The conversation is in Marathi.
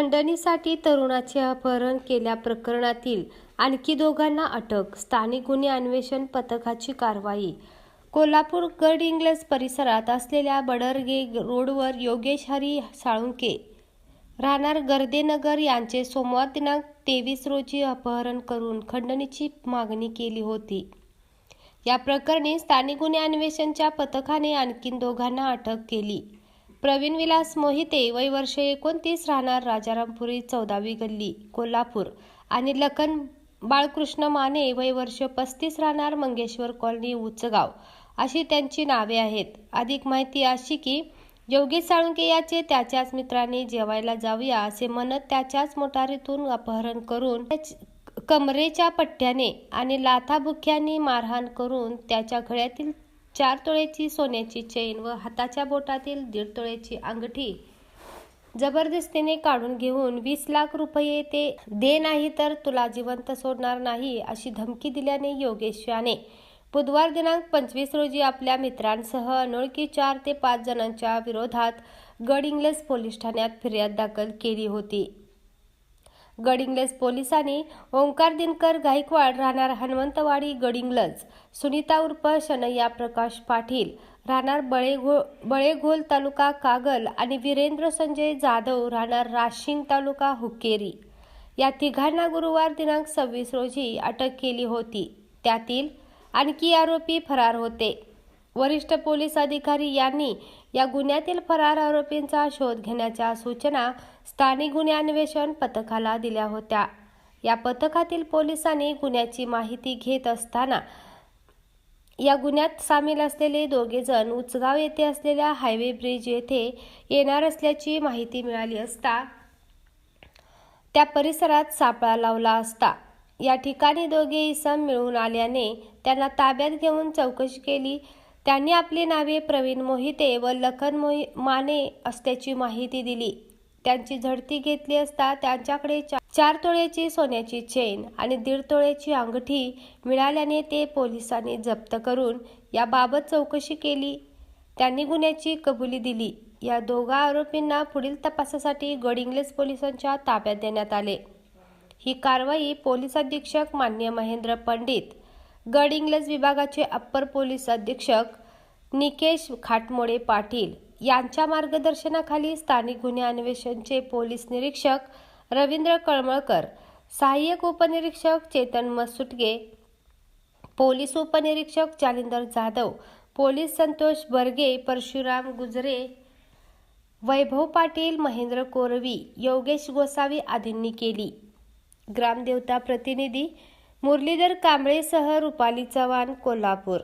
खंडणीसाठी तरुणाचे अपहरण केल्या प्रकरणातील आणखी दोघांना अटक स्थानिक गुन्हे अन्वेषण पथकाची कारवाई. कोल्हापूर गड इंग्लज परिसरात असलेल्या बडरगे रोडवर योगेश हरी साळुंके राहणार गर्देनगर यांचे सोमवार दिनांक तेवीस रोजी अपहरण करून खंडणीची मागणी केली होती. या प्रकरणी स्थानिक गुन्हे अन्वेषणच्या पथकाने आणखी दोघांना अटक केली. प्रवीण विलास मोहिते वय वर्ष एकोणतीस राहणार राजारामपुरी चौदावी गल्ली कोल्हापूर. आणि लखन बाळकृष्ण माने वय वर्ष पस्तीस राहणार मंगेश्वर कॉलनी उचगाव. अशी त्यांची नावे आहेत. अधिक माहिती अशी की योगेश साळुंके याचे त्याच्याच मित्राने जेवायला जाऊया असे म्हणत त्याच्याच मोटारीतून अपहरण करून त्याच- कमरेच्या पट्ट्याने आणि लाथाबुक्याने मारहाण करून त्याच्या गळ्यातील चार तोळ्याची सोन्याची चेन व हाताच्या बोटातील दीड तोळ्याची अंगठी. जबरदस्तीने काढून घेऊन वीस लाख रुपये ते दे नाही तर तुला जिवंत सोडणार नाही अशी धमकी दिल्याने योगेश याने बुधवार दिनांक पंचवीस रोजी आपल्या मित्रांसह अनोळखी चार ते पाच जणांच्या विरोधात गड इंग्लज पोलीस ठाण्यात फिर्याद दाखल केली होती. गडिंग्लज पोलिसांनी ओंकार दिनकर गायकवाड राहणार हनुमंतवाडी गडिंग्लज सुनीता उर्फ शनैया प्रकाश पाटील राहणार बळेघो बळेघोल तालुका कागल आणि वीरेंद्र संजय जाधव राहणार राशिंग तालुका हुक्केरी या तिघांना गुरुवार दिनांक सव्वीस रोजी अटक केली होती. त्यातील आणखी आरोपी फरार होते. वरिष्ठ पोलीस अधिकारी यांनी या गुन्ह्यातील फरार आरोपींचा शोध घेण्याच्या सूचना स्थानिक गुन्हे अन्वेषण पथकाला दिल्या होत्या. या पथकातील पोलिसांनी गुन्ह्याची माहिती घेत असताना या गुन्ह्यात सामील असलेले दोघे जण उचगाव येथे असलेल्या हायवे ब्रिज येथे येणार असल्याची माहिती मिळाली असता त्या परिसरात सापळा लावला असता. या ठिकाणी दोघे इसम मिळून आल्याने त्यांना ताब्यात घेऊन चौकशी केली. त्यांनी आपली नावे प्रवीण मोहिते व लखन मोहि माने असल्याची माहिती दिली. त्यांची झडती घेतली असता त्यांच्याकडे चार तोळ्याची सोन्याची चेन आणि दीड तोळ्याची अंगठी मिळाल्याने ते पोलिसांनी जप्त करून याबाबत चौकशी केली. त्यांनी गुन्ह्याची कबुली दिली. या दोघा आरोपींना पुढील तपासासाठी गडिंग्लज पोलिसांच्या ताब्यात देण्यात आले. ही कारवाई पोलीस अधीक्षक मान्य महेंद्र पंडित गड इंग्लज विभागाचे अप्पर पोलीस अधीक्षक निकेश खाटमोडे पाटील यांच्या मार्गदर्शनाखाली स्थानिक गुन्हे अन्वेषणचे पोलीस निरीक्षक रवींद्र कळमळकर सहाय्यक उपनिरीक्षक चेतन मसुटगे पोलीस उपनिरीक्षक जालिंदर जाधव पोलीस संतोष बर्गे परशुराम गुजरे वैभव पाटील महेंद्र कोरवी योगेश गोसावी आदींनी केली. ग्रामदेवता प्रतिनिधी मुरलीधर कांबळेसह रुपाली चव्हाण कोल्हापूर